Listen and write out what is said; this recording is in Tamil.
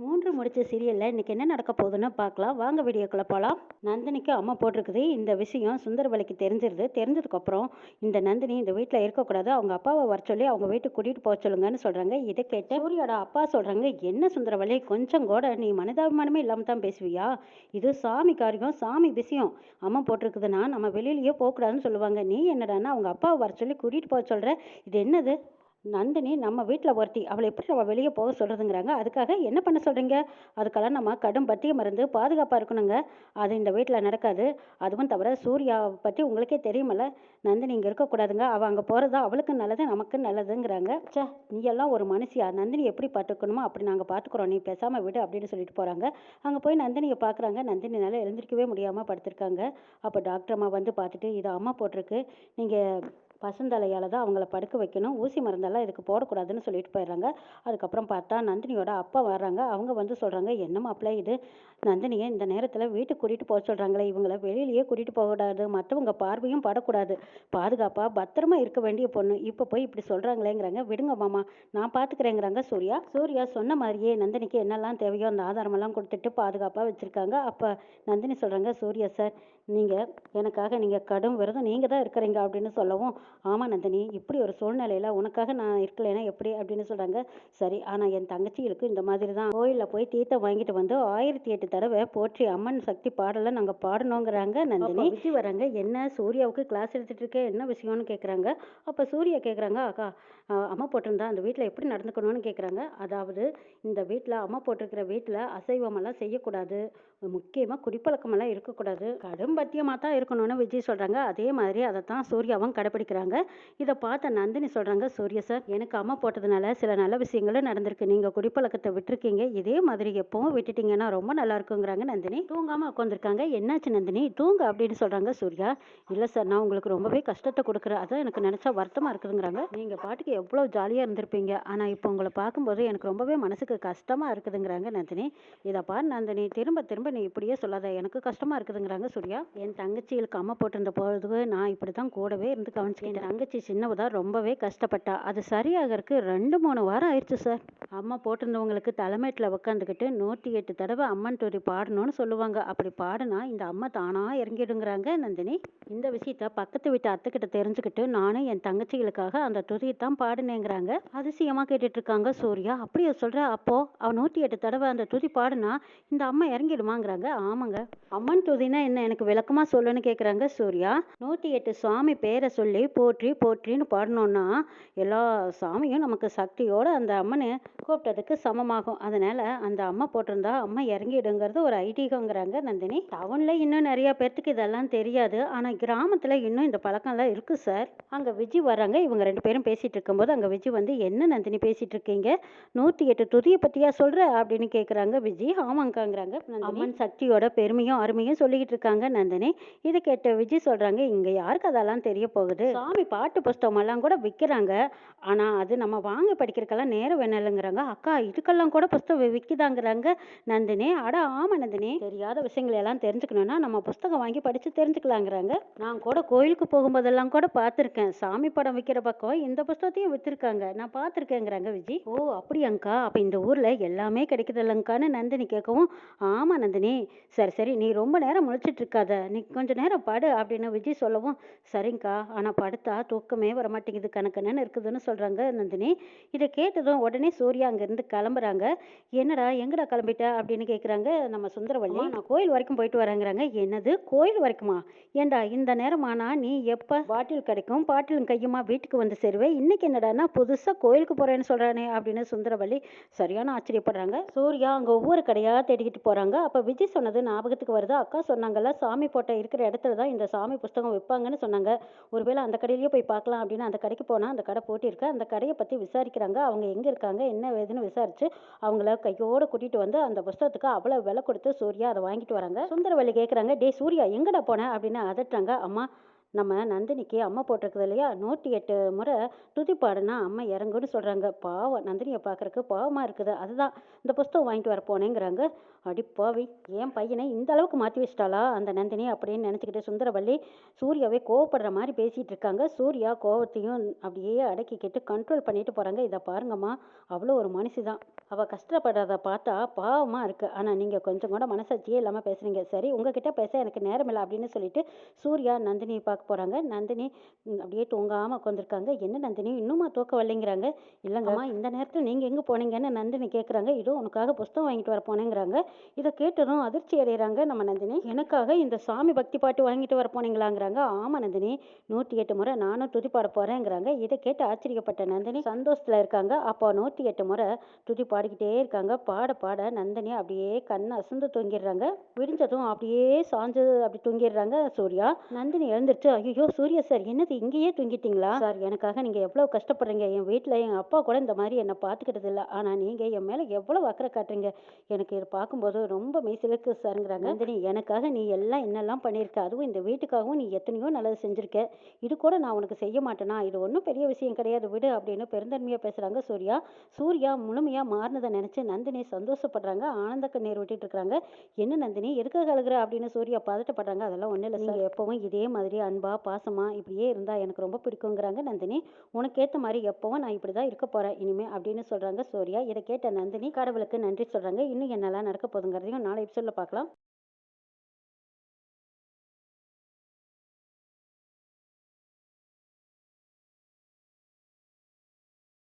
மூன்று முடிச்ச சீரியலில் இன்றைக்கி என்ன நடக்க போகுதுன்னு பார்க்கலாம். வாங்க வீடியோக்குள்ளே போகலாம் நந்தினிக்கு அம்மா போட்டிருக்குது. இந்த விஷயம் சுந்தரவலிக்கு தெரிஞ்சிருது. தெரிஞ்சதுக்கப்புறம் இந்த நந்தினி இந்த வீட்டில் இருக்கக்கூடாது. அவங்க அப்பாவை வர சொல்லி அவங்க வீட்டுக்கு கூட்டிகிட்டு போக சொல்லுங்கன்னு சொல்கிறாங்க இதை கேட்டு சூரியோட அப்பா சொல்கிறாங்க என்ன சுந்தரவலி கொஞ்சம் கூட நீ மனிதாபிமானமே இல்லாமல் தான் பேசுவியா? இது சாமி காரியம் சாமி விஷயம். அம்மா போட்டிருக்குதுன்னா நம்ம வெளியிலேயே போகக்கூடாதுன்னு சொல்லுவாங்க. நீ என்னடான்னா அவங்க அப்பாவை வர சொல்லி கூட்டிகிட்டு போக சொல்கிற இது என்னது? நந்தினி நம்ம வீட்டில் ஒருத்தி அவளை எப்படி நம்ம வெளியே போக சொல்கிறதுங்கிறாங்க அதுக்காக என்ன பண்ண சொல்கிறீங்க அதுக்கெல்லாம் நம்ம கடும் பத்திய மருந்து பாதுகாப்பாக இருக்கணுங்க. அது இந்த வீட்டில் நடக்காது. அதுவும் தவிர சூர்யா பற்றி உங்களுக்கே தெரியுமல்ல. நந்தினி இங்கே இருக்கக்கூடாதுங்க அவள் அங்கே போகிறது அவளுக்கு நல்லது நமக்கு நல்லதுங்கிறாங்க. சே நீ எல்லாம் ஒரு மனுஷியா? நந்தினி எப்படி பார்த்துக்கணுமோ அப்படி நாங்கள் பார்த்துக்குறோம். நீ பேசாமல் விடு அப்படின்னு சொல்லிட்டு போகிறாங்க அங்கே போய் நந்தினியை பார்க்குறாங்க. நந்தினினால எழுந்திருக்கவே முடியாமல் படுத்திருக்காங்க. அப்போ டாக்டர் அம்மா வந்து பார்த்துட்டு இது அம்மா போட்டிருக்கு. நீங்கள் பசுந்தலையால் தான் அவங்கள படுக்க வைக்கணும். ஊசி மருந்தெல்லாம் இதுக்கு போடக்கூடாதுன்னு சொல்லிட்டு போயிடுறாங்க. அதுக்கப்புறம் பார்த்தா நந்தினியோட அப்பா வர்றாங்க. அவங்க வந்து சொல்கிறாங்க என்ன மாப்பிள்ள இது? நந்தினியை இந்த நேரத்தில் வீட்டுக்கு கூட்டிகிட்டு போக சொல்கிறாங்களே இவங்கள வெளியிலேயே கூட்டிகிட்டு போகக்கூடாது. மற்றவங்க பார்வையும் படக்கூடாது. பாதுகாப்பாக பத்திரமா இருக்க வேண்டிய பொண்ணு. இப்போ போய் இப்படி சொல்கிறாங்களேங்கிறாங்க விடுங்க மாமா நான் பார்த்துக்கிறேங்கிறாங்க சூர்யா. சூர்யா சொன்ன மாதிரியே நந்தினிக்கு என்னெல்லாம் தேவையோ அந்த ஆதாரமெல்லாம் கொடுத்துட்டு பாதுகாப்பாக வச்சுருக்காங்க. அப்போ நந்தினி சொல்கிறாங்க சூர்யா சார் நீங்கள் எனக்காக நீங்கள் கடும் விரதம் நீங்கள் தான் இருக்கிறீங்க அப்படின்னு சொல்லவும் ஆமாம் நந்தினி இப்படி ஒரு சூழ்நிலையில் உனக்காக நான் இருக்கலைன்னா எப்படி? அப்படின்னு சொல்கிறாங்க சரி ஆனால் என் தங்கச்சிகளுக்கு இந்த மாதிரி தான் கோயிலில் போய் தீர்த்தம் வாங்கிட்டு வந்து ஆயிரத்தி எட்டு தடவை போற்றி அம்மன் சக்தி பாடலை நாங்கள் பாடணுங்கிறாங்க நந்தினி. விஜய் வராங்க. என்ன சூர்யாவுக்கு கிளாஸ் எடுத்துகிட்டு இருக்கேன் என்ன விஷயம்னு கேட்குறாங்க அப்போ சூர்யா கேட்குறாங்க அக்கா அம்மா போட்டிருந்தா அந்த வீட்டில் எப்படி நடந்துக்கணும்னு கேட்குறாங்க அதாவது இந்த வீட்டில் அம்மா போட்டிருக்கிற வீட்டில் அசைவமெல்லாம் செய்யக்கூடாது. முக்கியமாக குடிப்பழக்கமெல்லாம் இருக்கக்கூடாது. கடும் பத்தியமாக தான் இருக்கணும்னு விஜய் சொல்கிறாங்க அதே மாதிரி அதை தான் சூர்யாவும் கடைப்பிடிக்கிறாங்க. இதை பார்த்த நந்தினி சொல்கிறாங்க சூர்யா சார் எனக்கு அம்மா போட்டதுனால சில நல்ல விஷயங்களும் நடந்திருக்கு. நீங்கள் குடிப்பழக்கத்தை விட்டுருக்கீங்க. இதே மாதிரி எப்பவும் விட்டுட்டீங்கன்னா ரொம்ப நல்லா இருக்குங்கிறாங்க நந்தினி. தூங்காமல் உட்காந்துருக்காங்க என்னாச்சு நந்தினி? தூங்க அப்படின்னு சொல்கிறாங்க சூர்யா. இல்லை சார் நான் உங்களுக்கு ரொம்பவே கஷ்டத்தை கொடுக்குறேன். அதான் எனக்கு நினச்சா வருத்தமாக இருக்குதுங்கிறாங்க. நீங்கள் பாட்டுக்கு எவ்வளோ ஜாலியாக இருந்திருப்பீங்க. ஆனால் இப்போ உங்களை பார்க்கும்போது எனக்கு ரொம்பவே மனசுக்கு கஷ்டமாக இருக்குதுங்கிறாங்க நந்தினி. இதை பாரு நந்தினி. திரும்ப திரும்ப நீ இப்படியே சொல்லாத. எனக்கு கஷ்டமாக இருக்குதுங்கிறாங்க சூர்யா. என் தங்கச்சிகளுக்கு அம்மா போட்டிருந்த பொழுது நான் இப்படி தான் கூடவே இருந்து கவனிச்சேன் என் தங்கச்சி சின்னவதா ரொம்பவே கஷ்டப்பட்டா. அது சரியாகிறதுக்கு ரெண்டு மூணு வாரம் ஆயிடுச்சு சார். அம்மா போட்டிருந்தவங்களுக்கு தலைமைட்டில் உட்காந்துக்கிட்டு நூற்றி எட்டு தடவை அம்மன் துதி பாடணும்னு சொல்லுவாங்க. அப்படி பாடினா இந்த அம்மா தானாக இறங்கிடுங்கிறாங்க நந்தினி. இந்த விஷயத்த பக்கத்து வீட்டு அத்தைக்கிட்ட தெரிஞ்சுக்கிட்டு நானும் என் தங்கச்சிகளுக்காக அந்த துதியை தான் பாடினேங்கிறாங்க. அதிசயமாக கேட்டுட்டு இருக்காங்க சூர்யா. அப்படியே சொல்கிற அப்போ அவன் நூற்றி எட்டு தடவை அந்த துதி பாடினா இந்த அம்மா இறங்கிடுமாங்கிறாங்க ஆமாங்க. அம்மன் துதினா என்ன? எனக்கு விளக்கமா சொல்லுன்னு கேட்குறாங்க சூர்யா. நூற்றி எட்டு சுவாமி பேரை சொல்லி போற்றி போற்றின்னு பாடினோன்னா எல்லா சாமியும் நமக்கு சக்தியோட அந்த அம்மனை கூப்பிட்டதுக்கு சமமாகும். அதனால் அந்த அம்மா போட்டிருந்தா அம்மா இறங்கிடுங்கிறது ஒரு ஐதீகங்கிறாங்க நந்தினி. டவுன்ல இன்னும் நிறையா பேர்த்துக்கு இதெல்லாம் தெரியாது. ஆனால் கிராமத்தில் இன்னும் இந்த பழக்கம்லாம் இருக்குது சார். அங்கே விஜி வராங்க. இவங்க ரெண்டு பேரும் பேசிகிட்டு இருக்கும்போது அங்கே விஜி வந்து என்ன நந்தினி பேசிகிட்டு இருக்கீங்க? நூற்றி எட்டு துதியை பற்றியா சொல்கிற அப்படின்னு கேட்குறாங்க விஜி. ஆமாங்காங்கிறாங்க அம்மன் சக்தியோட பெருமையும் அருமையும் சொல்லிக்கிட்டு இருக்காங்க நந்தினி. இதை கேட்ட விஜய் சொல்கிறாங்க இங்கே யாருக்கு அதெல்லாம் தெரிய போகுது? சாமி பாட்டு புஸ்தகமெல்லாம் கூட விற்கிறாங்க ஆனால் அது நம்ம வாங்கி படிக்கிறதுக்கெல்லாம் நேரம் வேணும் அக்கா இதுக்கெல்லாம் கூட புஸ்தகம் விற்கிதாங்கிறாங்க நந்தினி. அட ஆமா நந்தினி. தெரியாத விஷயங்களை எல்லாம் தெரிஞ்சுக்கணும்னா நம்ம புஸ்தகம் வாங்கி படித்து தெரிஞ்சுக்கலாங்கிறாங்க. நான் கூட கோயிலுக்கு போகும்போதெல்லாம் கூட பார்த்துருக்கேன். சாமி படம் விற்கிற பக்கம் இந்த புஸ்தகத்தையும் விற்றுருக்காங்க நான் பார்த்துருக்கேங்கிறாங்க விஜய் ஓ அப்படியாங்க்கா. அப்போ இந்த ஊரில் எல்லாமே கிடைக்குது இல்லைங்கான்னு நந்தினி கேட்கவும் ஆமாம் நந்தினி சரி சரி நீ ரொம்ப நேரம் முழிச்சிட்டு இருக்காத நீ கொஞ்ச நேரம் படு அப்படின்னு விஜய் சொல்லவும் சரிங்க்கா ஆனால் படுத்தா தூக்கமே வர மாட்டேங்குது கணக்கணுன்னு இருக்குதுன்னு சொல்கிறாங்க நந்தினி. இதை கேட்டதும் உடனே சூர்யா அங்கேருந்து கிளம்புறாங்க. என்னடா எங்கடா கிளம்பிட்ட அப்படின்னு கேட்குறாங்க நம்ம சுந்தரவள்ளி நான் கோயில் வரைக்கும் போயிட்டு வரேங்கிறாங்க. என்னது கோயில் வரைக்குமா? ஏண்டா இந்த நேரமானா நீ எப்போ? பாட்டில் கிடைக்கும் பாட்டிலும் கையுமா வீட்டுக்கு வந்து சேருவே. இன்னைக்கு என்னடான்னா புதுசாக கோயிலுக்கு போகிறேன்னு சொல்கிறானே அப்படின்னு சுந்தரவள்ளி சரியான ஆச்சரியப்படுறாங்க. சூர்யா அங்கே ஒவ்வொரு கடையாக தேடிக்கிட்டு போகிறாங்க அப்போ இப்போ விஜய் சொன்னது ஞாபகத்துக்கு வருது? அக்கா சொன்னாங்கல்ல சாமி போட்ட இருக்கிற இடத்துல தான் இந்த சாமி புஸ்தகம் விற்பாங்கன்னு சொன்னாங்க. ஒருவேளை அந்த கடையிலேயே போய் பார்க்கலாம் அப்படின்னு அந்த கடைக்கு போனால் அந்த கடை போட்டிருக்கு அந்த கடையை பற்றி விசாரிக்கிறாங்க. அவங்க எங்கே இருக்காங்க என்ன வேதுன்னு விசாரித்து அவங்கள கையோடு கூட்டிகிட்டு வந்து அந்த புஸ்தகத்துக்கு அவ்வளோ விலை கொடுத்து சூர்யா அதை வாங்கிட்டு வராங்க. சுந்தரவள்ளி கேட்குறாங்க டே சூர்யா எங்கடா போனேன் அப்படின்னு அதட்டுறாங்க. அம்மா நம்ம நந்தினிக்கு அம்மா போட்டிருக்குது இல்லையா? நூற்றி எட்டு முறை துதி பாடுனா அம்மா இறங்குன்னு சொல்கிறாங்க பாவம் நந்தினியை பார்க்குறக்கு பாவமாக இருக்குது. அதுதான். இந்த புஸ்தகம் வாங்கிட்டு வர போனேங்கிறாங்க. பாவி என் பையனை இந்த அளவுக்கு மாற்றி வச்சிட்டாளா அந்த நந்தினி அப்படின்னு நினச்சிக்கிட்டு சுந்தரவள்ளி சூர்யாவே கோவப்படுற மாதிரி பேசிகிட்டு இருக்காங்க. சூர்யா கோவத்தையும் அப்படியே அடக்கிக்கிட்டு கண்ட்ரோல் பண்ணிட்டு போகிறாங்க இதை பாருங்கம்மா அவ்வளோ ஒரு மனுஷி தான் அவள் கஷ்டப்படுறத பார்த்தா பாவமாக இருக்குது ஆனால் நீங்கள் கொஞ்சம் கூட மனசாட்சியே இல்லாமல் பேசுகிறீங்க சரி உங்ககிட்ட பேச எனக்கு நேரம் இல்லை அப்படின்னு சொல்லிட்டு சூர்யா நந்தினியை பார்க்க போகிறாங்க நந்தினி அப்படியே தூங்காமல் உட்காந்துருக்காங்க என்ன நந்தினி? இன்னுமா தூக்கம் வரலைங்கிறாங்க. இல்லைங்கம்மா இந்த நேரத்தில் நீங்கள் எங்கே போனீங்கன்னு நந்தினி கேட்குறாங்க இதோ உனக்காக புஸ்தகம் வாங்கிட்டு வர போனேங்கிறாங்க. இதை கேட்டதும் அதிர்ச்சி அடைகிறாங்க நம்ம நந்தினி. எனக்காக இந்த சாமி பக்தி பாட்டு வாங்கிட்டு வர போனீங்களாங்கிறாங்க. ஆமாம் நந்தினி. நூற்றி எட்டு முறை நானும் துதி பாட போகிறேங்கிறாங்க இதை கேட்டு ஆச்சரியப்பட்ட நந்தினி சந்தோஷத்தில் இருக்காங்க. அப்போ நூற்றி எட்டு முறை துதி பாடிக்கிட்டே இருக்காங்க. பாட பாட நந்தினி அப்படியே கண்ணை அசந்து தூங்கிடுறாங்க. விடிஞ்சதும் அப்படியே சாஞ்சு அப்படி தூங்கிடுறாங்க சூர்யா. நந்தினி எழுந்திருச்சு ஐயோ சூர்யா சார் என்னது இங்கேயே தூங்கிட்டீங்களா? சார் எனக்காக நீங்கள் எவ்வளோ கஷ்டப்படுறீங்க? என் வீட்டில் என் அப்பா கூட இந்த மாதிரி என்னை பார்த்துக்கிட்டது இல்லை. ஆனால் நீங்கள் என் மேலே எவ்வளோ அக்கறை காட்டுறீங்க? எனக்கு இதை பார்க்கும்போது ரொம்ப மெய்சிலுக்கு சாருங்கிறாங்க. நந்தினி எனக்காக நீ எல்லாம் என்னெல்லாம் பண்ணியிருக்க அதுவும் இந்த வீட்டுக்காகவும் நீ எத்தனையோ நல்லது செஞ்சுருக்க. இது கூட நான் உனக்கு செய்ய மாட்டேனா? இது ஒன்றும் பெரிய விஷயம் கிடையாது. விடு அப்படின்னு பெருந்தன்மையாக பேசுகிறாங்க சூர்யா. சூர்யா முழுமையாக மாறினதை நினச்சி நந்தினி சந்தோஷப்படுறாங்க. ஆனந்த கண்ணீர் விட்டுட்டு இருக்காங்க. என்ன நந்தினி எதுக்காக அழுகுற? அப்படின்னு சூர்யா பதட்டப்படுறாங்க. அதெல்லாம் ஒன்றும் இல்லை நீங்கள் எப்பவும் இதே மாதிரி அன்பு பாசமா இப்படியே இருந்தால் எனக்கு ரொம்ப பிடிக்குங்கிறாங்க நந்தினி. உனக்கு ஏற்ற மாதிரி எப்போவும் நான் இப்படி தான் இருக்க போகிறேன் இனிமே அப்படின்னு சொல்கிறாங்க சூர்யா. இதை கேட்ட நந்தினி கடவுளுக்கு நன்றி சொல்கிறாங்க இன்னும் என்னெல்லாம் நடக்க போதுங்கிறதையும் நாளை எபிசோடில் பார்க்கலாம்.